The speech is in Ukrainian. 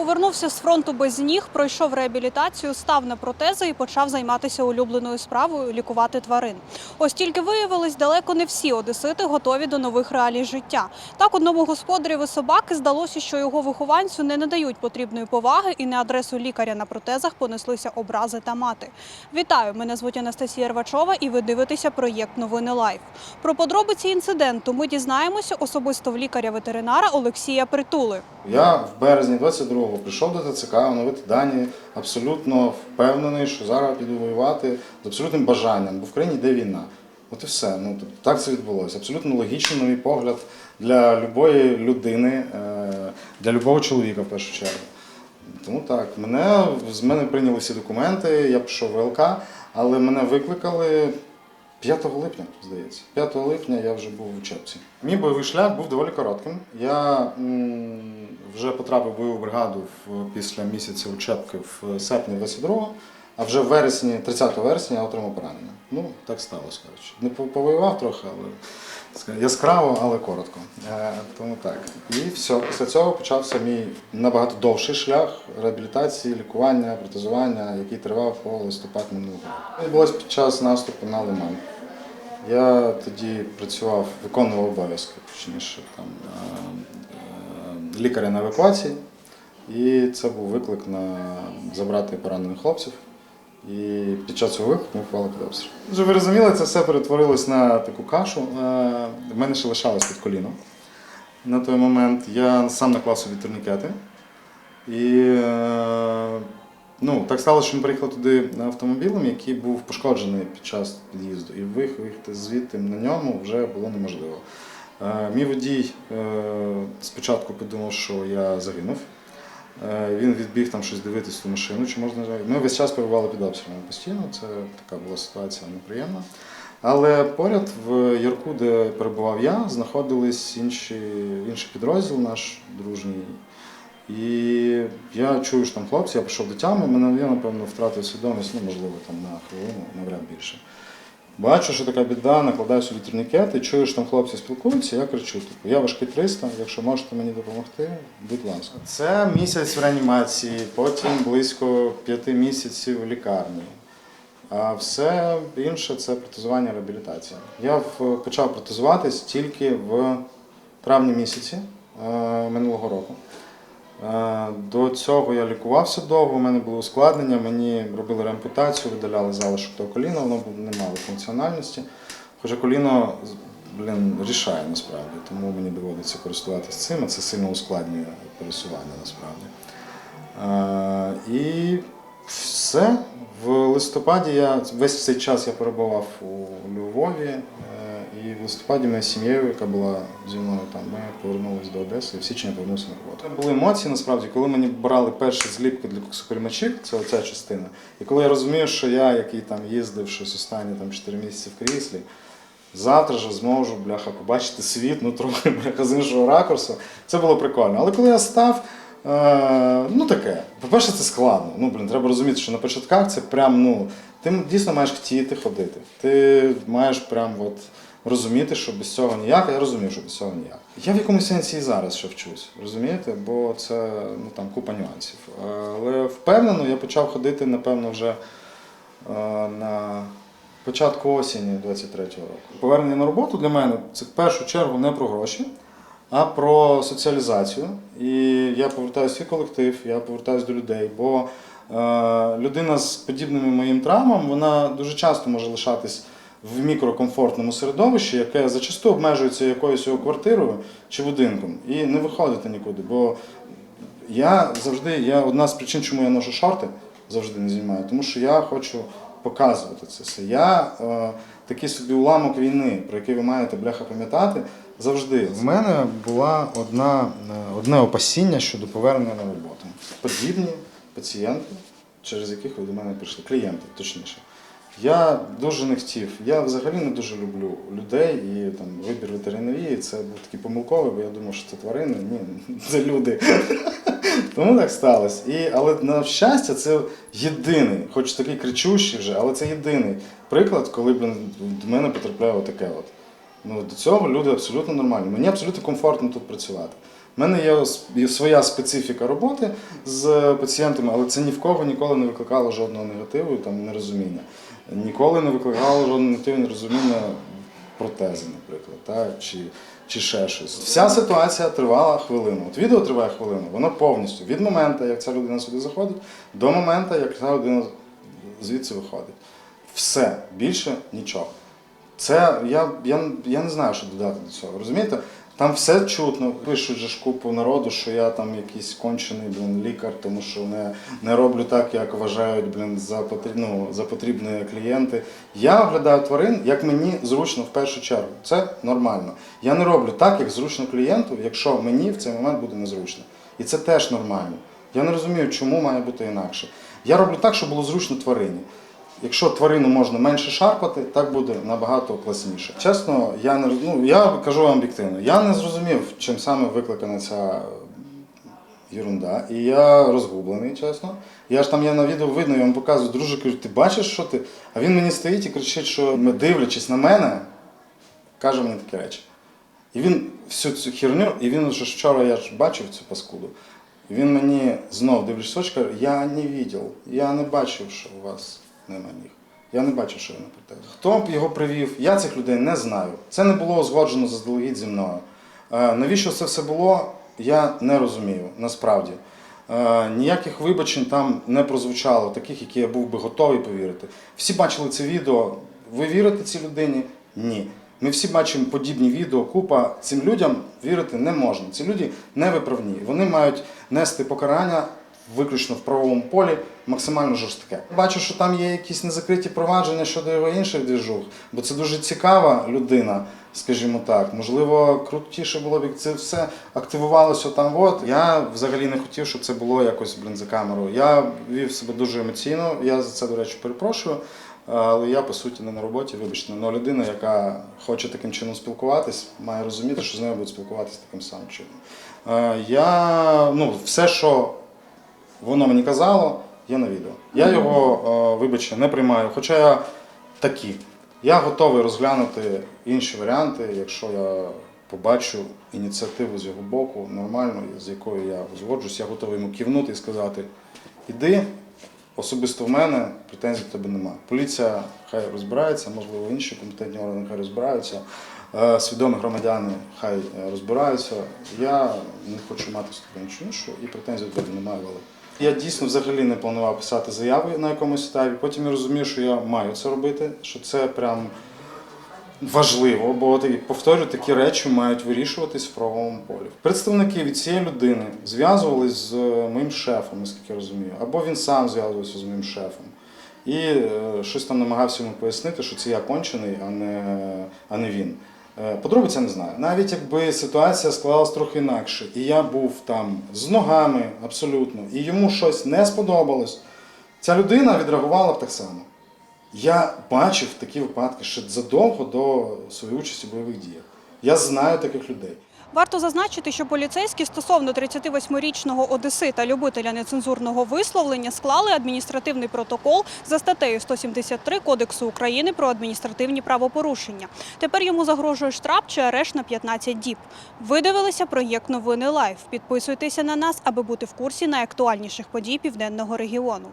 Повернувся з фронту без ніг, пройшов реабілітацію, став на протези і почав займатися улюбленою справою лікувати тварин. Ось тільки виявилось, далеко не всі одесити готові до нових реалій життя. Так, одному господареві собаки здалося, що його вихованцю не надають потрібної поваги, і на адресу лікаря на протезах понеслися образи та мати. Вітаю! Мене звуть Анастасія Рвачова, і ви дивитеся проєкт Новини Лайф. Про подробиці інциденту ми дізнаємося особисто в лікаря-ветеринара Олексія Притули. Я в березні 22-го прийшов до ТЦК оновити дані, абсолютно впевнений, що зараз піду воювати з абсолютним бажанням, бо в країні йде війна. От і все. Ну тобто, так це відбулося. Абсолютно логічно, на мій погляд, для любої людини, е, для любого чоловіка в першу чергу. Тому так, мене з мене прийняли всі документи, я пішов в ВЛК, але мене викликали 5 липня, здається. 5 липня я вже був в учебці. Мій бойовий шлях був доволі коротким. Я вже потрапив в бойову бригаду після місяця учебки в серпні 22-го, а вже в вересні, 30 вересня я отримав поранення. Ну, так сталося, коротше. Не повоював трохи, але яскраво, але коротко. Е, тому так. І все. Після цього почався мій набагато довший шлях реабілітації, лікування, протезування, який тривав по листопад минулого. Відбулось під час наступу на Лиман. Я тоді працював, виконував обов'язки, точніше, там, е, е, лікаря на евакуації. І це був виклик на забрати поранених хлопців. І під час цього виклику ми впали під обстріл. Вже ви розуміли, це все перетворилось на таку кашу. Е, В мене ще лишалось під коліном. На той момент я сам наклав собі турнікети. І е, ну, так сталося, що ми приїхали туди автомобілем, який був пошкоджений під час під'їзду. І виїхати звідти на ньому вже було неможливо. Е, Мій водій спочатку подумав, що я загинув. Е, Він відбіг там щось дивитись в ту машину, чи можна. Ми весь час перебували під обстрілами постійно, це така була ситуація неприємна. Але поряд в Ярку, де перебував я, знаходились інші, інший підрозділ наш дружній. І я чую, що там хлопці, я пішов до тями, мене напевно, втратив свідомість, ну, можливо, там на хвилину, навряд більше. Бачу, що така біда, накладаю собі турнікети, чую, що там хлопці спілкуються, я кричу, типу, я важкий 300, якщо можете мені допомогти, будь ласка. Це місяць в реанімації, потім близько п'яти місяців в лікарні. А все інше це протезування реабілітація. Я почав протезуватись тільки в травні місяці е, минулого року. Е, До цього я лікувався довго, у мене були ускладнення, мені робили реампутацію, видаляли залишок того коліна, воно не мало функціональності. Хоча коліно блін, рішає насправді, тому мені доводиться користуватися цим, а це сильно ускладнює пересування насправді. Е, І все. В листопаді я весь цей час я перебував у Львові, е, і в листопаді ми з сім'єю, яка була зі мною там, ми повернулися до Одеси і в січні я повернувся на роботу. Це були емоції насправді, коли мені брали перші зліпки для коксоколімачів, це оця частина. І коли я розумію, що я, який там їздив щось останні там 4 місяці в кріслі, завтра ж зможу бляха побачити світ, ну трохи бляха з іншого ракурсу. Це було прикольно. Але коли я став. Е, ну таке. По-перше, це складно. Ну, блін, треба розуміти, що на початках це прям, ну, ти дійсно маєш хотіти ходити. Ти маєш прям от розуміти, що без цього ніяк, а я розумію, що без цього ніяк. Я в якомусь сенсі і зараз ще вчусь, розумієте? Бо це ну, там купа нюансів. Але впевнено, я почав ходити, напевно, вже е, на початку осені 23-го року. Повернення на роботу для мене це в першу чергу не про гроші, а про соціалізацію. І я повертаюся в колектив, я повертаюся до людей, бо е, людина з подібними моїм травмам, вона дуже часто може лишатись в мікрокомфортному середовищі, яке зачасту обмежується якоюсь його квартирою чи будинком, і не виходити нікуди. Бо я завжди, я одна з причин, чому я ношу шорти, завжди не знімаю, тому що я хочу показувати це все. Я е, такий собі уламок війни, про який ви маєте бляха пам'ятати, завжди. В мене була одна, е, одне опасіння щодо повернення на роботу. Подібні пацієнти, через яких ви до мене прийшли, клієнти, точніше. Я дуже не хотів. Я взагалі не дуже люблю людей і там вибір ветеринарії це був такий помилковий, бо я думав, що це тварини. Ні, це люди. Тому так сталося. І, але на щастя, це єдиний, хоч такий кричущий вже, але це єдиний приклад, коли блін, до мене потрапляє таке. От. Ну, до цього люди абсолютно нормальні. Мені абсолютно комфортно тут працювати. У мене є своя специфіка роботи з пацієнтами, але це ні в кого ніколи не викликало жодного негативу і там нерозуміння. Ніколи не викликало жодного негативу розуміння протези, наприклад, та, чи, чи ще щось. Вся ситуація тривала хвилину. От відео триває хвилину, воно повністю від моменту, як ця людина сюди заходить, до моменту, як ця людина звідси виходить. Все, більше нічого. Це я, я, я не знаю, що додати до цього. Розумієте? Там все чутно. Пишуть же ж купу народу, що я там якийсь кончений блін, лікар, тому що не, не роблю так, як вважають блін, за, потріб, ну, за потрібні клієнти. Я оглядаю тварин, як мені зручно в першу чергу. Це нормально. Я не роблю так, як зручно клієнту, якщо мені в цей момент буде незручно. І це теж нормально. Я не розумію, чому має бути інакше. Я роблю так, щоб було зручно тварині. Якщо тварину можна менше шарпати, так буде набагато класніше. Чесно, я не ну, я кажу вам об'єктивно, я не зрозумів, чим саме викликана ця ерунда. І я розгублений, чесно. Я ж там я на відео видно, я вам показую, друже, кажу, ти бачиш, що ти? А він мені стоїть і кричить, що ми дивлячись на мене, каже мені такі речі. І він всю цю херню, і він вже вчора я ж бачив цю паскуду. Він мені знов дивлячись очі, каже, я не бачив, я не бачив, що у вас нема ніг. Я не бачив, що ви на протезі. Хто б його привів, я цих людей не знаю. Це не було узгоджено заздалегідь зі мною. Е, навіщо це все було, я не розумію, насправді. Е, ніяких вибачень там не прозвучало, таких, які я був би готовий повірити. Всі бачили це відео. Ви вірите цій людині? Ні. Ми всі бачимо подібні відео, купа. Цим людям вірити не можна. Ці люди не виправні. Вони мають нести покарання виключно в правовому полі максимально жорстке. Бачу, що там є якісь незакриті провадження щодо його інших двіжух, бо це дуже цікава людина, скажімо так. Можливо, крутіше було б, як це все активувалося там. От я взагалі не хотів, щоб це було якось блін, за камерою. Я вів себе дуже емоційно. Я за це, до речі, перепрошую. Але я по суті не на роботі, вибачте, але людина, яка хоче таким чином спілкуватись, має розуміти, що з нею будуть спілкуватися таким самим чином. Е, Я ну, все, що воно мені казало, є на відео. Я його, е, вибачте, не приймаю. Хоча я такі. Я готовий розглянути інші варіанти, якщо я побачу ініціативу з його боку, нормальну, з якою я узгоджусь, я готовий йому кивнути і сказати: іди, особисто в мене претензій до тебе немає. Поліція хай розбирається, можливо, інші компетентні органи хай розбираються. е, Свідомі громадяни хай е, розбираються. Я не хочу мати з тобою нічого іншого і претензій до тебе немає. Я дійсно взагалі не планував писати заяви на якомусь етапі. Потім я розумію, що я маю це робити, що це прям важливо, бо повторюю, такі речі мають вирішуватись в правовому полі. Представники від цієї людини зв'язувались з е, моїм шефом, наскільки я розумію, або він сам зв'язувався з моїм шефом. І е, щось там намагався йому пояснити, що це я кончений, а не, а не він. Е, Подробиці я не знаю. Навіть якби ситуація склалась трохи інакше, і я був там з ногами абсолютно, і йому щось не сподобалось, ця людина відреагувала б так само. Я бачив такі випадки ще задовго до своєї участі в бойових діях. Я знаю таких людей. Варто зазначити, що поліцейські стосовно 38-річного одесита любителя нецензурного висловлення склали адміністративний протокол за статтею 173 Кодексу України про адміністративні правопорушення. Тепер йому загрожує штраф чи арешт на 15 діб. Ви дивилися проєкт Новини Лайв. Підписуйтеся на нас, аби бути в курсі найактуальніших подій південного регіону.